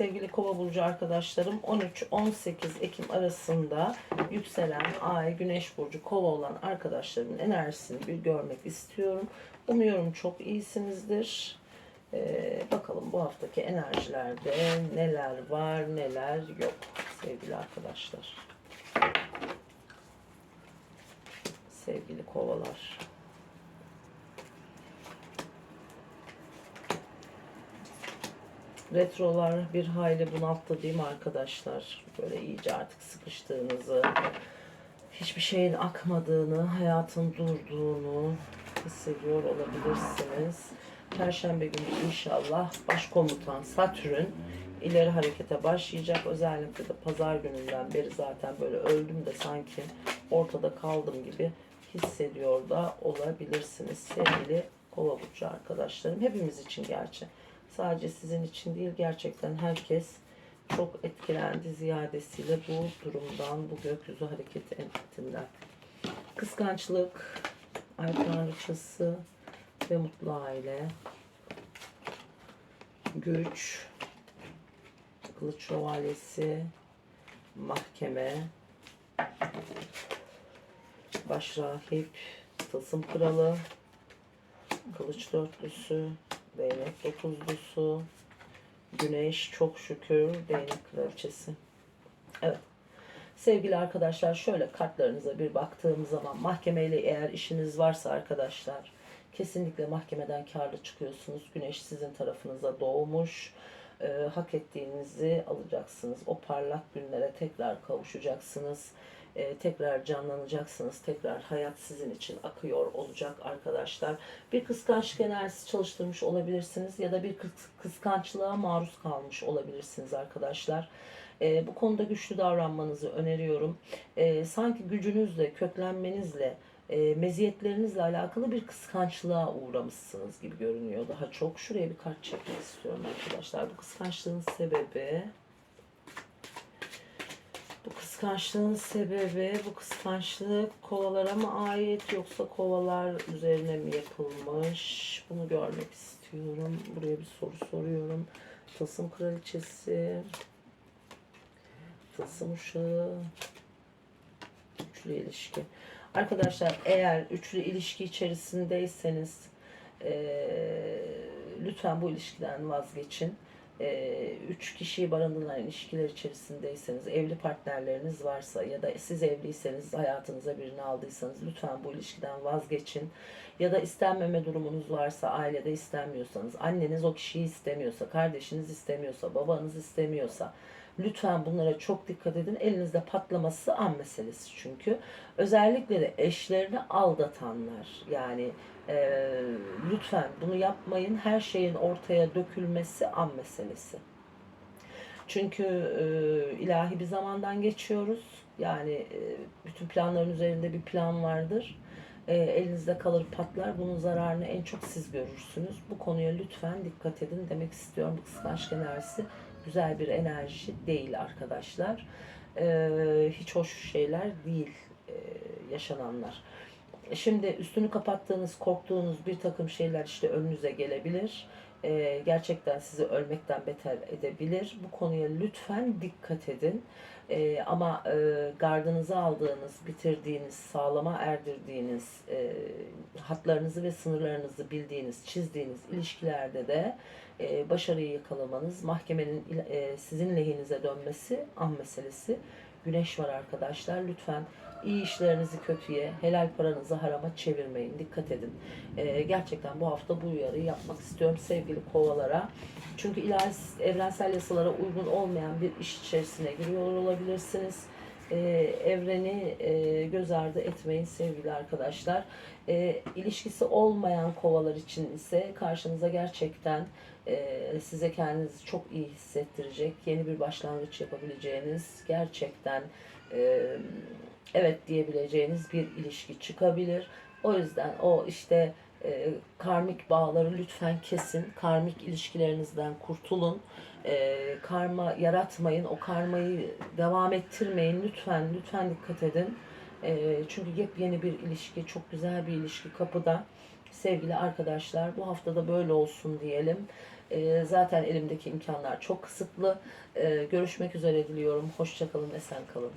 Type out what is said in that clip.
sevgili kova burcu arkadaşlarım 13-18 Ekim arasında yükselen ay güneş burcu kova olan arkadaşlarımın enerjisini bir görmek istiyorum. Umuyorum çok iyisinizdir. Ee, bakalım bu haftaki enerjilerde neler var neler yok sevgili arkadaşlar. Sevgili kovalar. Retrolar bir hayli bunalttı değil mi arkadaşlar? Böyle iyice artık sıkıştığınızı, hiçbir şeyin akmadığını, hayatın durduğunu hissediyor olabilirsiniz. Perşembe günü inşallah başkomutan Satürn ileri harekete başlayacak. Özellikle de pazar gününden beri zaten böyle öldüm de sanki ortada kaldım gibi hissediyor da olabilirsiniz sevgili kova burcu arkadaşlarım. Hepimiz için gerçi. Sadece sizin için değil gerçekten herkes çok etkilendi ziyadesiyle bu durumdan, bu gökyüzü hareketinden. Kıskançlık, ay tanrıçası ve mutlu aile, güç, kılıç şövalyesi, mahkeme, başrahip, tılsım kralı, kılıç dörtlüsü, değnek dokuzlusu, güneş çok şükür, değnek kraliçesi. Evet. Sevgili arkadaşlar şöyle kartlarınıza bir baktığım zaman mahkemeyle eğer işiniz varsa arkadaşlar kesinlikle mahkemeden karlı çıkıyorsunuz. Güneş sizin tarafınıza doğmuş. Ee, hak ettiğinizi alacaksınız. O parlak günlere tekrar kavuşacaksınız. Ee, tekrar canlanacaksınız. Tekrar hayat sizin için akıyor olacak arkadaşlar. Bir kıskançlık enerjisi çalıştırmış olabilirsiniz ya da bir kıs- kıskançlığa maruz kalmış olabilirsiniz arkadaşlar. Ee, bu konuda güçlü davranmanızı öneriyorum. Ee, sanki gücünüzle, köklenmenizle, e, meziyetlerinizle alakalı bir kıskançlığa uğramışsınız gibi görünüyor daha çok. Şuraya bir kart çekmek istiyorum arkadaşlar. Bu kıskançlığın sebebi bu kıskançlığın sebebi, bu kıskançlık kovalara mı ait yoksa kovalar üzerine mi yapılmış? Bunu görmek istiyorum. Buraya bir soru soruyorum. Tılsım kraliçesi, tılsım uşağı, üçlü ilişki. Arkadaşlar eğer üçlü ilişki içerisindeyseniz eee, lütfen bu ilişkiden vazgeçin. Üç kişiyi barındıran ilişkiler içerisindeyseniz, evli partnerleriniz varsa ya da siz evliyseniz, hayatınıza birini aldıysanız lütfen bu ilişkiden vazgeçin. Ya da istenmeme durumunuz varsa, ailede istenmiyorsanız, anneniz o kişiyi istemiyorsa, kardeşiniz istemiyorsa, babanız istemiyorsa, Lütfen bunlara çok dikkat edin. Elinizde patlaması an meselesi çünkü. Özellikle de eşlerini aldatanlar yani e, lütfen bunu yapmayın. Her şeyin ortaya dökülmesi an meselesi. Çünkü e, ilahi bir zamandan geçiyoruz. Yani e, bütün planların üzerinde bir plan vardır. E, elinizde kalır patlar. Bunun zararını en çok siz görürsünüz. Bu konuya lütfen dikkat edin demek istiyorum. Bu kıskançlık enerjisi güzel bir enerji değil arkadaşlar. Ee, hiç hoş şeyler değil e, yaşananlar. Şimdi üstünü kapattığınız, korktuğunuz bir takım şeyler işte önünüze gelebilir. Ee, gerçekten sizi ölmekten beter edebilir. Bu konuya lütfen dikkat edin. Ee, ama e, gardınızı aldığınız, bitirdiğiniz, sağlama erdirdiğiniz, e, hatlarınızı ve sınırlarınızı bildiğiniz, çizdiğiniz ilişkilerde de e, başarıyı yakalamanız, mahkemenin e, sizin lehinize dönmesi an meselesi. Güneş var arkadaşlar. Lütfen iyi işlerinizi kötüye, helal paranızı harama çevirmeyin. Dikkat edin. E, gerçekten bu hafta bu uyarıyı yapmak istiyorum sevgili kovalara. Çünkü ilahi evrensel yasalara uygun olmayan bir iş içerisine giriyor olabilirsiniz. E, evreni e, göz ardı etmeyin sevgili arkadaşlar. E, ilişkisi olmayan kovalar için ise karşınıza gerçekten e, size kendinizi çok iyi hissettirecek, yeni bir başlangıç yapabileceğiniz, gerçekten e, evet diyebileceğiniz bir ilişki çıkabilir. O yüzden o işte e, karmik bağları lütfen kesin, karmik ilişkilerinizden kurtulun. E, karma yaratmayın, o karmayı devam ettirmeyin lütfen, lütfen dikkat edin. E, çünkü yepyeni bir ilişki, çok güzel bir ilişki kapıda. Sevgili arkadaşlar bu haftada böyle olsun diyelim. E, zaten elimdeki imkanlar çok kısıtlı. E, görüşmek üzere diliyorum. Hoşçakalın, esen kalın.